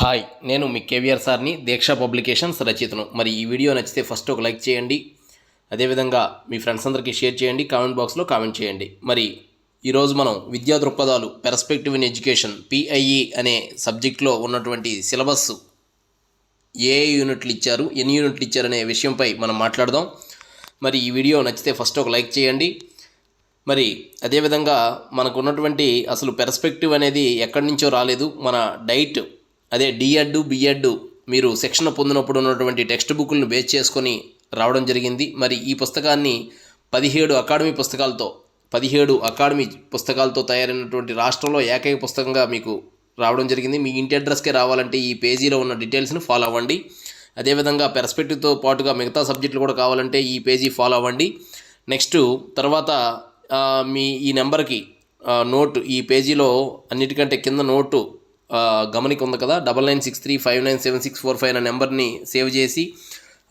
Hi నేను మీ కేవీఆర్ సార్ని దీక్ష publications రచితను మరి ఈ వీడియో నచ్చితే ఫస్ట్ ఒక లైక్ చేయండి. అదేవిధంగా మీ ఫ్రెండ్స్ అందరికీ షేర్ చేయండి కామెంట్ బాక్స్లో కామెంట్ చేయండి. మరి ఈరోజు మనం విద్యా దృక్పథాలు పెర్స్పెక్టివ్ ఇన్ ఎడ్యుకేషన్ పిఐఈ అనే సబ్జెక్ట్లో ఉన్నటువంటి సిలబస్ ఏ యూనిట్లు ఇచ్చారు ఎన్ని యూనిట్లు ఇచ్చారు అనే విషయంపై మనం మాట్లాడదాం. మరి ఈ వీడియో నచ్చితే ఫస్ట్ ఒక లైక్ చేయండి. మరి అదేవిధంగా మనకు ఉన్నటువంటి అసలు పెర్స్పెక్టివ్ అనేది ఎక్కడి నుంచో రాలేదు. మన డైట్ అదే డిఎడ్ బిఎడ్ మీరు శిక్షణ పొందినప్పుడు ఉన్నటువంటి టెక్స్ట్ బుక్లను బేస్ చేసుకొని రావడం జరిగింది. మరి ఈ పుస్తకాన్ని పదిహేడు అకాడమీ పుస్తకాలతో పదిహేడు అకాడమీ పుస్తకాలతో తయారైనటువంటి రాష్ట్రంలో ఏకైక పుస్తకంగా మీకు రావడం జరిగింది. మీ ఇంటి అడ్రస్కే రావాలంటే ఈ పేజీలో ఉన్న డీటెయిల్స్ని ఫాలో అవ్వండి. అదేవిధంగా పెర్స్పెక్టివ్తో పాటుగా మిగతా సబ్జెక్టులు కూడా కావాలంటే ఈ పేజీ ఫాలో అవ్వండి. నెక్స్ట్ తర్వాత మీ ఈ నెంబర్కి నోటు నోట్ ఈ పేజీలో అన్నిటికంటే కింద నోటు గమనిక ఉంది కదా double nine six three five nine seven six four five అనే నెంబర్ని సేవ్ చేసి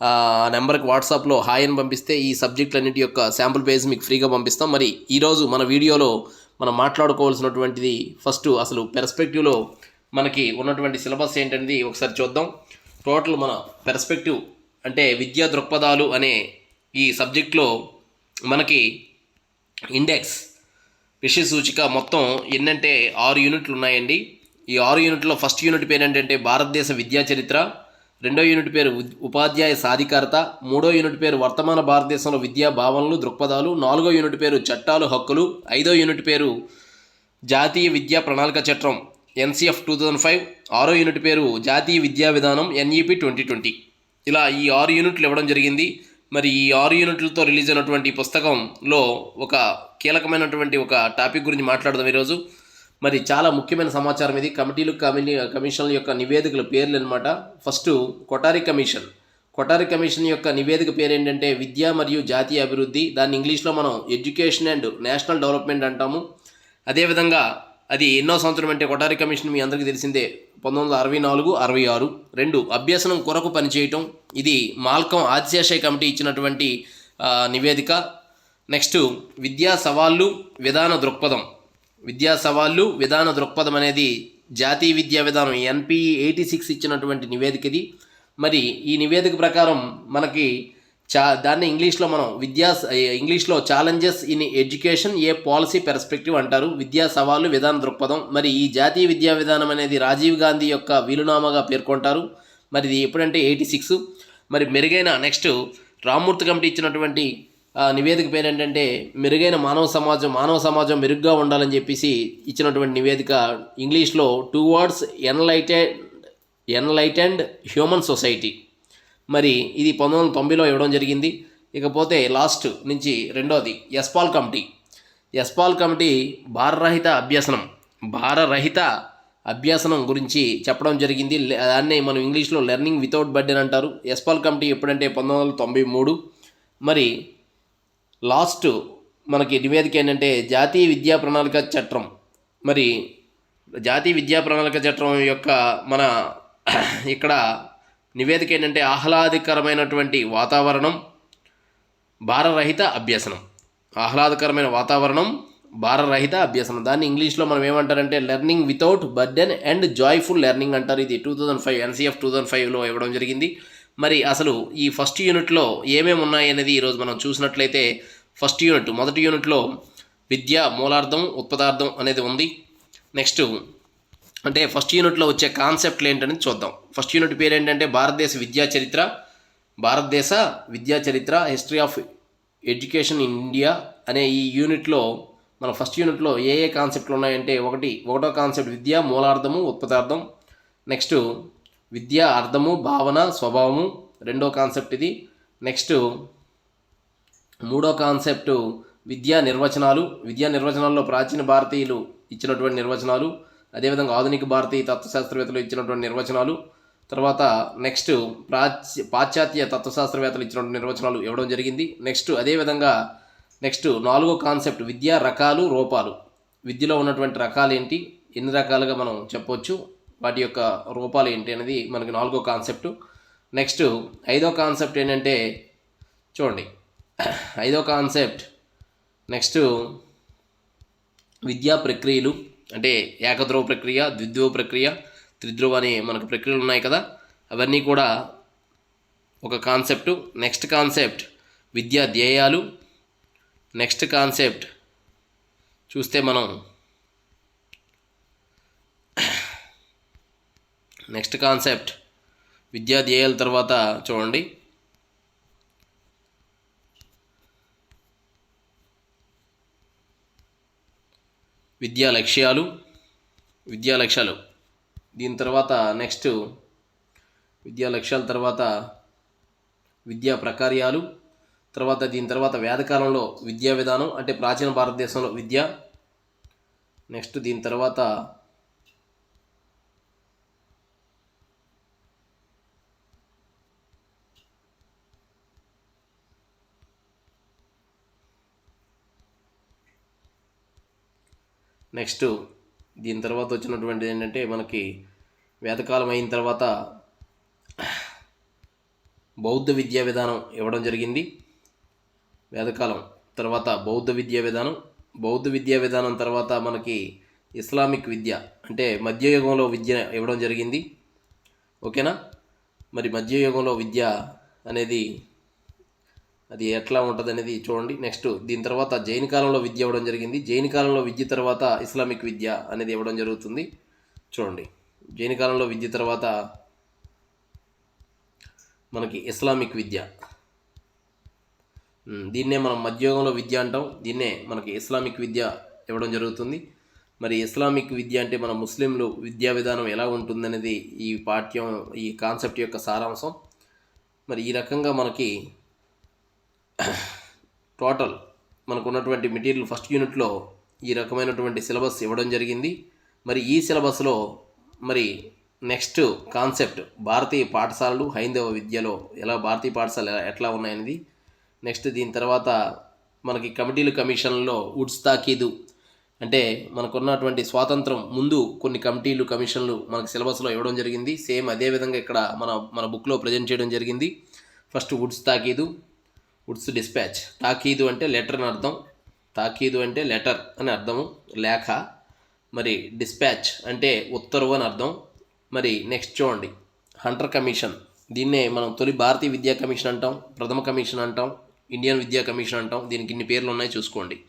ఆ నెంబర్కి వాట్సాప్లో హాయ్ అని పంపిస్తే ఈ సబ్జెక్టులన్నిటి యొక్క శాంపుల్ పేజ్ మీకు ఫ్రీగా పంపిస్తాం. మరి ఈరోజు మన వీడియోలో మనం మాట్లాడుకోవాల్సినటువంటిది ఫస్ట్ అసలు పెర్స్పెక్టివ్లో మనకి ఉన్నటువంటి సిలబస్ ఏంటనేది ఒకసారి చూద్దాం. టోటల్ మన పెర్స్పెక్టివ్ అంటే విద్యా దృక్పథాలు అనే ఈ సబ్జెక్ట్లో మనకి ఇండెక్స్ విషయ సూచిక మొత్తం ఎన్నంటే ఆరు యూనిట్లు ఉన్నాయండి. ఈ ఆరు యూనిట్లో ఫస్ట్ యూనిట్ పేరు ఏంటంటే భారతదేశ విద్యా చరిత్ర రెండో యూనిట్ పేరు ఉపాధ్యాయ సాధికారత మూడో యూనిట్ పేరు వర్తమాన భారతదేశంలో విద్యా భావనలు దృక్పథాలు నాలుగో యూనిట్ పేరు చట్టాలు హక్కులు ఐదో యూనిట్ పేరు జాతీయ విద్యా ప్రణాళిక చట్టం ఎన్సిఎఫ్ టూ థౌజండ్ ఫైవ్ ఆరో యూనిట్ పేరు జాతీయ విద్యా విధానం ఎన్ఈపి ట్వంటీ ట్వంటీ. ఇలా ఈ ఆరు యూనిట్లు ఇవ్వడం జరిగింది. మరి ఈ ఆరు యూనిట్లతో రిలీజ్ అయినటువంటి పుస్తకంలో ఒక కీలకమైనటువంటి ఒక టాపిక్ గురించి మాట్లాడదాం ఈరోజు. మరి చాలా ముఖ్యమైన సమాచారం ఇది. కమిటీలు కమిటీ కమిషన్ల యొక్క నివేదికల పేర్లు అనమాట first Kothari commission. Kothari commission యొక్క నివేదిక పేరు ఏంటంటే విద్య మరియు జాతీయ అభివృద్ధి. దాన్ని ఇంగ్లీష్లో మనం ఎడ్యుకేషన్ అండ్ నేషనల్ డెవలప్మెంట్ అంటాము. అదేవిధంగా అది ఎన్నో సంవత్సరం అంటే కొటారి కమిషన్ మీ అందరికీ తెలిసిందే. పంతొమ్మిది వందల అరవై నాలుగు అరవై ఆరు. రెండు అభ్యసనం కొరకు పనిచేయటం. ఇది మాల్కం ఆదిశేషయ్య కమిటీ ఇచ్చినటువంటి నివేదిక. నెక్స్ట్ విద్యా సవాళ్ళు విధాన దృక్పథం. విద్యా సవాళ్ళు విధాన దృక్పథం అనేది జాతీయ విద్యా విధానం ఎన్పిఈ ఎయిటీ సిక్స్ ఇచ్చినటువంటి నివేదిక ఇది. మరి ఈ నివేదిక ప్రకారం మనకి చా దాన్ని ఇంగ్లీష్లో మనం విద్యా ఇంగ్లీష్లో challenges in education a policy perspective అంటారు. విద్యా సవాళ్ళు విధాన దృక్పథం. మరి ఈ జాతీయ విద్యా విధానం అనేది రాజీవ్ గాంధీ యొక్క వీలునామాగా పేర్కొంటారు. మరి ఇది ఎప్పుడంటే ఎయిటీ సిక్స్. మరి మెరుగైన నెక్స్ట్ రామ్మూర్తి కమిటీ ఇచ్చినటువంటి నివేదిక పేరు ఏంటంటే మెరుగైన మానవ సమాజం మానవ సమాజం మెరుగ్గా ఉండాలని చెప్పేసి ఇచ్చినటువంటి నివేదిక ఇంగ్లీష్లో two words enlightened enlightened human society మరి ఇది పంతొమ్మిది వందల తొంభైలో ఇవ్వడం జరిగింది. ఇకపోతే లాస్ట్ నుంచి రెండోది ఎస్పాల్ కమిటీ ఎస్పాల్ కమిటీ భారరహిత అభ్యసనం భారరహిత అభ్యసనం గురించి చెప్పడం జరిగింది. దాన్ని దాన్నే మనం ఇంగ్లీష్లో లెర్నింగ్ వితౌట్ బర్డెన్ అంటారు. ఎస్పాల్ కమిటీ ఎప్పుడంటే పంతొమ్మిది వందల తొంభై మూడు. మరి లాస్ట్ మనకి నివేదిక ఏంటంటే జాతీయ విద్యా ప్రణాళిక చట్టం. మరి జాతీయ విద్యా ప్రణాళిక చట్టం యొక్క మన ఇక్కడ నివేదిక ఏంటంటే ఆహ్లాదకరమైనటువంటి వాతావరణం భారరహిత అభ్యసనం. ఆహ్లాదకరమైన వాతావరణం భారరహిత అభ్యసనం. దాన్ని ఇంగ్లీష్లో మనం ఏమంటారంటే learning without burden and joyful learning అంటారు. ఇది two thousand five NCF two thousand ఫైవ్లో ఇవ్వడం జరిగింది. మరి అసలు ఈ ఫస్ట్ యూనిట్లో ఏమేమి ఉన్నాయి అనేది ఈరోజు మనం చూసినట్లయితే ఫస్ట్ యూనిట్ మొదటి యూనిట్లో విద్య మూలార్థం ఉత్పదార్థం అనేది ఉంది. నెక్స్ట్ అంటే ఫస్ట్ యూనిట్లో వచ్చే కాన్సెప్ట్లు ఏంటనేది చూద్దాం. ఫస్ట్ యూనిట్ పేరు ఏంటంటే భారతదేశ విద్యా చరిత్ర భారతదేశ విద్యా చరిత్ర history of education in India అనే ఈ యూనిట్లో మన ఫస్ట్ యూనిట్లో ఏ ఏ కాన్సెప్ట్లు ఉన్నాయంటే ఒకటి ఒకటో కాన్సెప్ట్ విద్య మూలార్థము ఉత్పదార్థం. నెక్స్ట్ విద్య అర్థము భావన స్వభావము రెండో కాన్సెప్ట్ ఇది. నెక్స్ట్ మూడో కాన్సెప్ట్ విద్యా నిర్వచనాలు. విద్యా నిర్వచనాల్లో ప్రాచీన భారతీయులు ఇచ్చినటువంటి నిర్వచనాలు అదేవిధంగా ఆధునిక భారతీయ తత్వశాస్త్రవేత్తలు ఇచ్చినటువంటి నిర్వచనాలు. తర్వాత నెక్స్ట్ ప్రాచ్య పాశ్చాత్య తత్వశాస్త్రవేత్తలు ఇచ్చినటువంటి నిర్వచనాలు ఇవ్వడం జరిగింది. నెక్స్ట్ అదేవిధంగా నెక్స్ట్ నాలుగో కాన్సెప్ట్ విద్యా రకాలు రూపాలు. విద్యలో ఉన్నటువంటి రకాలు ఏంటి? ఎన్ని రకాలుగా మనం చెప్పొచ్చు? వాటి యొక్క రూపాలు ఏంటి అనేది మనకి నాలుగో కాన్సెప్ట్. నెక్స్ట్ ఐదో కాన్సెప్ట్ ఏంటంటే చూడండి. ఐదో కాన్సెప్ట్ నెక్స్ట్ విద్యా ప్రక్రియలు అంటే ఏకధ్రువ ప్రక్రియ ద్విధ్రువ ప్రక్రియ త్రిధ్రువ అనే మనకు ప్రక్రియలు ఉన్నాయి కదా. అవన్నీ కూడా ఒక కాన్సెప్ట్. నెక్స్ట్ కాన్సెప్ట్ విద్యా ధ్యేయాలు నెక్స్ట్ కాన్సెప్ట్ చూస్తే మనం నెక్స్ట్ కాన్సెప్ట్. విద్యా ధ్యేయాల తర్వాత చూడండి. విద్యా లక్ష్యాలు విద్యా లక్ష్యాలు. దీని తర్వాత నెక్స్ట్. విద్యా లక్ష్యాల తర్వాత విద్యా ప్రకార్యాలు. తర్వాత దీని తర్వాత వేదకాలంలో విద్యా విధానం అంటే ప్రాచీన భారతదేశంలో విద్య. నెక్స్ట్ దీని తర్వాత నెక్స్ట్ దీని తర్వాత వచ్చినటువంటిది ఏంటంటే మనకి వేదకాలం అయిన తర్వాత బౌద్ధ విద్యా విధానం ఇవ్వడం జరిగింది. వేదకాలం తర్వాత బౌద్ధ విద్యా విధానం బౌద్ధ విద్యా విధానం తర్వాత మనకి ఇస్లామిక్ విద్య అంటే మధ్యయుగంలో విద్య ఇవ్వడం జరిగింది. ఓకేనా? మరి మధ్యయుగంలో విద్య అనేది అది ఎట్లా ఉంటుంది అనేది చూడండి. నెక్స్ట్ దీని తర్వాత జైన కాలంలో విద్య ఇవ్వడం జరిగింది. జైన కాలంలో విద్య తర్వాత ఇస్లామిక్ విద్య అనేది ఇవ్వడం జరుగుతుంది. చూడండి. జైన కాలంలో విద్య తర్వాత మనకి ఇస్లామిక్ విద్య. దీన్నే మనం మధ్యయుగంలో విద్య అంటాం. దీన్నే మనకి ఇస్లామిక్ విద్య ఇవ్వడం జరుగుతుంది. మరి ఇస్లామిక్ విద్య అంటే మన ముస్లింలు విద్యా విధానం ఎలా ఉంటుందనేది ఈ పాఠ్యం ఈ కాన్సెప్ట్ యొక్క సారాంశం. మరి ఈ రకంగా మనకి టోటల్ మనకు ఉన్నటువంటి మెటీరియల్ ఫస్ట్ యూనిట్లో ఈ రకమైనటువంటి సిలబస్ ఇవ్వడం జరిగింది. మరి ఈ సిలబస్లో మరి నెక్స్ట్ కాన్సెప్ట్ భారతీయ పాఠశాలలు హైందవ విద్యలో ఎలా భారతీయ పాఠశాల ఎట్లా ఉన్నాయనేది. నెక్స్ట్ దీని తర్వాత మనకి కమిటీలు కమిషన్లో వుడ్స్ తాకీదు అంటే మనకున్నటువంటి స్వాతంత్రం ముందు కొన్ని కమిటీలు కమిషన్లు మనకి సిలబస్లో ఇవ్వడం జరిగింది. సేమ్ అదే విధంగా ఇక్కడ మన మన బుక్లో ప్రజెంట్ చేయడం జరిగింది. ఫస్ట్ వుడ్స్ తాకీదు వుడ్స్ డిస్పాచ్ తాకీదు అంటే లెటర్ అని అర్థం. తాకీదు అంటే లెటర్ అని అర్థము. లేఖ. మరి డిస్పాచ్ అంటే ఉత్తర్వు అని అర్థం. మరి నెక్స్ట్ చూడండి. హంటర్ కమిషన్ దీన్నే మనం తొలి భారతీయ విద్యా కమిషన్ అంటాం ప్రథమ కమిషన్ అంటాం ఇండియన్ విద్యా కమిషన్ అంటాం. దీనికి ఇన్ని పేర్లు ఉన్నాయి చూసుకోండి.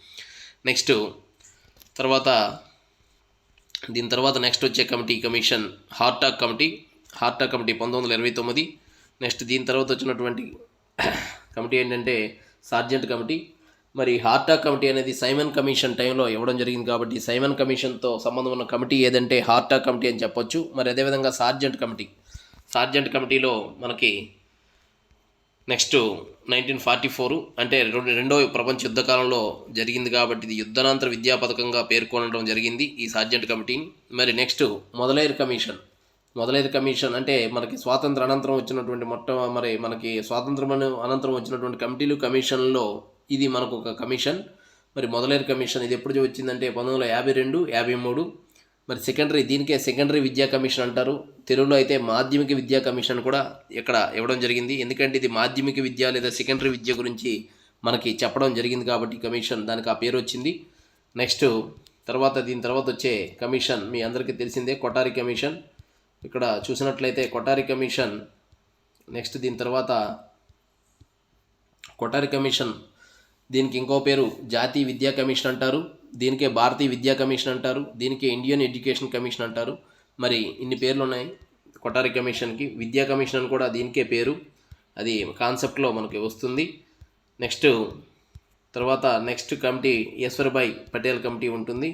నెక్స్ట్ తర్వాత దీని తర్వాత నెక్స్ట్ వచ్చే committee commission Hartog committee. Hartog committee పంతొమ్మిది వందల ఇరవై తొమ్మిది. నెక్స్ట్ దీని తర్వాత వచ్చినటువంటి కమిటీ ఏంటంటే సార్జెంట్ కమిటీ. మరి హార్టాక్ కమిటీ అనేది సైమన్ కమిషన్ టైంలో ఇవ్వడం జరిగింది కాబట్టి సైమన్ కమిషన్తో సంబంధం ఉన్న కమిటీ ఏదంటే హార్టాక్ కమిటీ అని చెప్పొచ్చు. మరి అదేవిధంగా సార్జెంట్ కమిటీ. సార్జెంట్ కమిటీలో మనకి నెక్స్ట్ నైన్టీన్ ఫార్టీ ఫోర్ అంటే రెండు రెండో ప్రపంచ యుద్ధ కాలంలో జరిగింది కాబట్టి ఇది యుద్ధనాంతర విద్యా పథకంగా పేర్కొనడం జరిగింది ఈ సార్జెంట్ కమిటీని. మరి next Mudaliar commission. Mudaliar commission అంటే మనకి స్వాతంత్ర అనంతరం వచ్చినటువంటి మొట్ట మరి మనకి స్వాతంత్రం అనంతరం వచ్చినటువంటి కమిటీలు కమిషన్లో ఇది మనకు ఒక కమిషన్. మరి మొదలైన కమిషన్ ఇది ఎప్పుడు వచ్చిందంటే పంతొమ్మిది వందల యాభై రెండు యాభై మూడు. మరి సెకండరీ దీనికే సెకండరీ విద్యా కమిషన్ అంటారు. తెలుగులో అయితే మాధ్యమిక విద్యా కమిషన్ కూడా ఇక్కడ ఇవ్వడం జరిగింది. ఎందుకంటే ఇది మాధ్యమిక విద్య లేదా సెకండరీ విద్య గురించి మనకి చెప్పడం జరిగింది కాబట్టి కమిషన్ దానికి ఆ పేరు వచ్చింది. నెక్స్ట్ తర్వాత దీని తర్వాత వచ్చే కమిషన్ మీ అందరికీ తెలిసిందే కొటారి కమిషన్. ఇక్కడ చూసినట్లయితే కొటారి కమిషన్ నెక్స్ట్ దీని తర్వాత కొటారి కమిషన్ దీనికి ఇంకో పేరు జాతీయ విద్యా కమిషన్ అంటారు దీనికే భారతీయ విద్యా కమిషన్ అంటారు దీనికే ఇండియన్ ఎడ్యుకేషన్ కమిషన్ అంటారు. మరి ఇన్ని పేర్లు ఉన్నాయి. కొటారి కమిషన్కి విద్యా కమిషన్ అని కూడా దీనికే పేరు. అది కాన్సెప్ట్లో మనకి వస్తుంది. నెక్స్ట్ తర్వాత next committee Ishwarbhai Patel committee ఉంటుంది.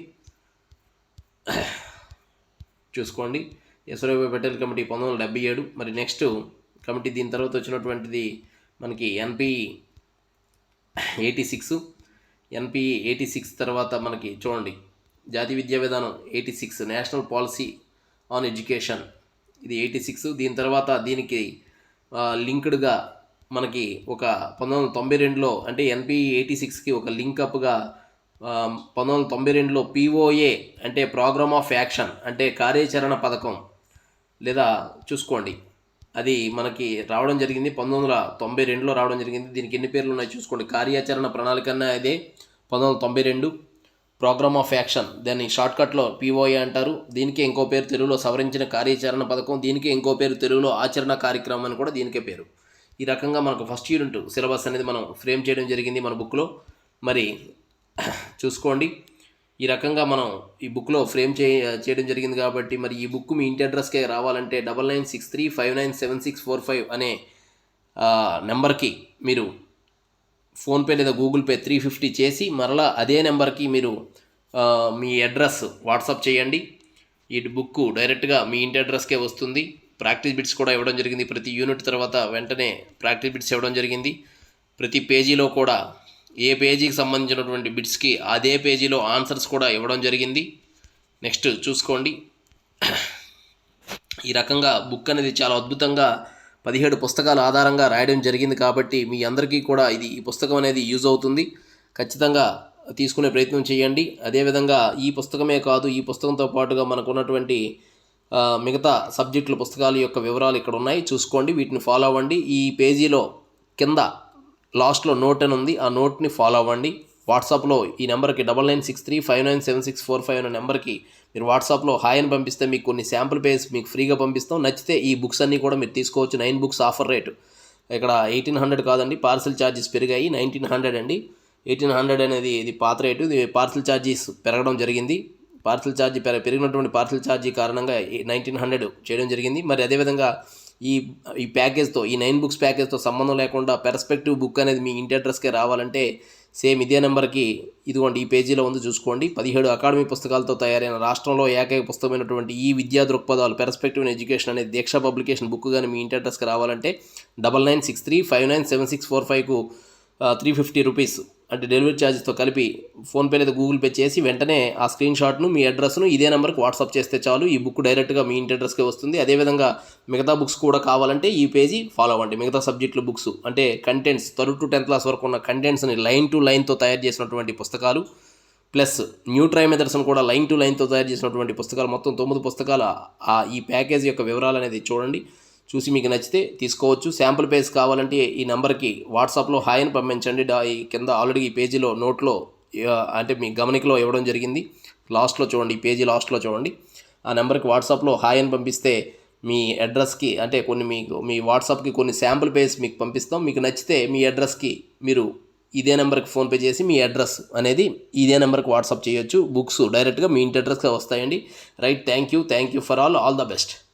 చూసుకోండి. ఈశ్వర్భాయ్ పటేల్ కమిటీ పంతొమ్మిది వందల డెబ్బై ఏడు. మరి నెక్స్ట్ కమిటీ దీని తర్వాత వచ్చినటువంటిది మనకి NP eighty six. NP eighty six తర్వాత మనకి చూడండి జాతీయ విద్యా విధానం eighty six National Policy on Education ఇది ఎయిటీ సిక్స్. దీని తర్వాత దీనికి లింక్డ్గా మనకి ఒక పంతొమ్మిది వందల తొంభై రెండులో అంటే ఎన్పి ఎయిటీ సిక్స్కి ఒక లింక్ అప్గా పంతొమ్మిది వందల తొంభై రెండులో పిఓఏ అంటే ప్రోగ్రామ్ ఆఫ్ యాక్షన్ అంటే కార్యాచరణ పథకం లేదా చూసుకోండి. అది మనకి రావడం జరిగింది పంతొమ్మిది వందల తొంభై రెండులో రావడం జరిగింది. దీనికి ఎన్ని పేర్లు ఉన్నాయి చూసుకోండి. కార్యాచరణ ప్రణాళిక అన్న అదే పంతొమ్మిది వందల తొంభై రెండు. ప్రోగ్రామ్ ఆఫ్ యాక్షన్ దాన్ని షార్ట్కట్లో పీఓఏ అంటారు. దీనికి ఇంకో పేరు తెలుగులో సవరించిన కార్యాచరణ పథకం. దీనికి ఇంకో పేరు తెలుగులో ఆచరణ కార్యక్రమం అని కూడా దీనికే పేరు. ఈ రకంగా మనకు ఫస్ట్ యూనిట్ సిలబస్ అనేది మనం ఫ్రేమ్ చేయడం జరిగింది మన బుక్లో మరి చూసుకోండి. ఈ రకంగా మనం ఈ బుక్లో ఫ్రేమ్ చే చేయడం జరిగింది కాబట్టి మరి ఈ బుక్ మీ ఇంటి అడ్రస్కే రావాలంటే double nine six three five nine seven six four five అనే నెంబర్కి మీరు ఫోన్పే లేదా గూగుల్ పే త్రీ ఫిఫ్టీ చేసి మరలా అదే నెంబర్కి మీరు మీ అడ్రస్ వాట్సాప్ చేయండి. ఈ బుక్ డైరెక్ట్గా మీ ఇంటి అడ్రస్కే వస్తుంది. ప్రాక్టీస్ బిట్స్ కూడా ఇవ్వడం జరిగింది. ప్రతి యూనిట్ తర్వాత వెంటనే ప్రాక్టీస్ బిట్స్ ఇవ్వడం జరిగింది. ప్రతి పేజీలో కూడా ఏ పేజీకి సంబంధించినటువంటి బిట్స్కి అదే పేజీలో ఆన్సర్స్ కూడా ఇవ్వడం జరిగింది. నెక్స్ట్ చూసుకోండి. ఈ రకంగా బుక్ అనేది చాలా అద్భుతంగా పదిహేడు పుస్తకాల ఆధారంగా రాయడం జరిగింది కాబట్టి మీ అందరికీ కూడా ఇది ఈ పుస్తకం అనేది యూజ్ అవుతుంది. ఖచ్చితంగా తీసుకునే ప్రయత్నం చేయండి. అదేవిధంగా ఈ పుస్తకమే కాదు ఈ పుస్తకంతో పాటుగా మనకున్నటువంటి మిగతా సబ్జెక్టుల పుస్తకాల యొక్క వివరాలు ఇక్కడ ఉన్నాయి. చూసుకోండి వీటిని ఫాలో అవ్వండి. ఈ పేజీలో కింద లాస్ట్లో నోట్ అని ఉంది. ఆ నోట్ని ఫాలో అవ్వండి. వాట్సాప్లో ఈ నెంబర్కి double nine six three five nine seven six four five అనే నెంబర్కి మీరు వాట్సాప్లో హాయ్ అని పంపిస్తే మీకు కొన్ని శాంపుల్ పేజ్ మీకు ఫ్రీగా పంపిస్తాం. నచ్చితే ఈ బుక్స్ అన్నీ కూడా మీరు తీసుకోవచ్చు. Nine books offer rate. ఇక్కడ ఎయిటీన్ హండ్రెడ్ కాదండి. పార్సల్ ఛార్జెస్ పెరిగాయి. నైన్టీన్ హండ్రెడ్ అండి. ఎయిటీన్ హండ్రెడ్ అనేది ఇది పాత రేటు. ఇది పార్సల్ ఛార్జెస్ పెరగడం జరిగింది. పార్సల్ ఛార్జీ పెరిగినటువంటి పార్సల్ ఛార్జీ కారణంగా నైన్టీన్ హండ్రెడ్ చేయడం జరిగింది. మరి అదేవిధంగా ఈ ఈ ప్యాకేజ్తో ఈ నైన్ బుక్స్ ప్యాకేజ్తో సంబంధం లేకుండా పెర్స్పెక్టివ్ బుక్ అనేది మీ ఇంటి అడ్రస్కే రావాలంటే సేమ్ ఇదే నెంబర్కి ఇదిగోండి ఈ పేజీలో ఉంది చూసుకోండి. పదిహేడు అకాడమీ పుస్తకాలతో తయారైన రాష్ట్రంలో ఏకైక పుస్తకమైనటువంటి ఈ విద్యా దృక్పథాలు పెర్స్పెక్టివ్ ఎడ్యుకేషన్ అనే దీక్ష పబ్లికేషన్ బుక్ కానీ మీ ఇంటి అడ్రస్కి రావాలంటే double nine six three five nine seven six four ఫైవ్కు three fifty rupees అంటే డెలివరీ ఛార్జెస్తో కలిపి ఫోన్పే లేదా గూగుల్ పే చేసి వెంటనే ఆ స్క్రీన్ షాట్ను మీ అడ్రస్ను ఇదే నెంబర్కి వాట్సాప్ చేస్తే చాలు. ఈ బుక్ డైరెక్ట్గా మీ ఇంటి అడ్రస్కే వస్తుంది. అదేవిధంగా మిగతా బుక్స్ కూడా కావాలంటే ఈ పేజీ ఫాలో అవ్వండి. మిగతా సబ్జెక్టులు బుక్స్ అంటే contents third to tenth class వరకు ఉన్న కంటెంట్స్ని లైన్ టు లైన్తో తయారు చేసినటువంటి పుస్తకాలు ప్లస్ న్యూ ట్రై మెథడ్స్ను కూడా లైన్ టు లైన్తో తయారు చేసినటువంటి పుస్తకాలు మొత్తం తొమ్మిది పుస్తకాల ఆ ఈ ప్యాకేజ్ యొక్క వివరాలు అనేది చూడండి. చూసి మీకు నచ్చితే తీసుకోవచ్చు. శాంపుల్ పేజ్ కావాలంటే ఈ నెంబర్కి వాట్సాప్లో హాయ్ అని పంపించండి. డా- ఈ కింద ఆల్రెడీ ఈ పేజీలో నోట్లో అంటే మీ గమనికలో ఇవ్వడం జరిగింది. లాస్ట్లో చూడండి ఈ పేజీ లాస్ట్లో చూడండి. ఆ నెంబర్కి వాట్సాప్లో హాయ్ అని పంపిస్తే మీ అడ్రస్కి అంటే కొన్ని మీకు మీ వాట్సాప్కి కొన్ని శాంపుల్ పేజ్ మీకు పంపిస్తాం. మీకు నచ్చితే మీ అడ్రస్కి మీరు ఇదే నెంబర్కి ఫోన్పే చేసి మీ అడ్రస్ అనేది ఇదే నెంబర్కి వాట్సాప్ చేయొచ్చు. బుక్స్ డైరెక్ట్గా మీ ఇంటి అడ్రస్కి వస్తాయండి. Right thank you thank you for all. All the best.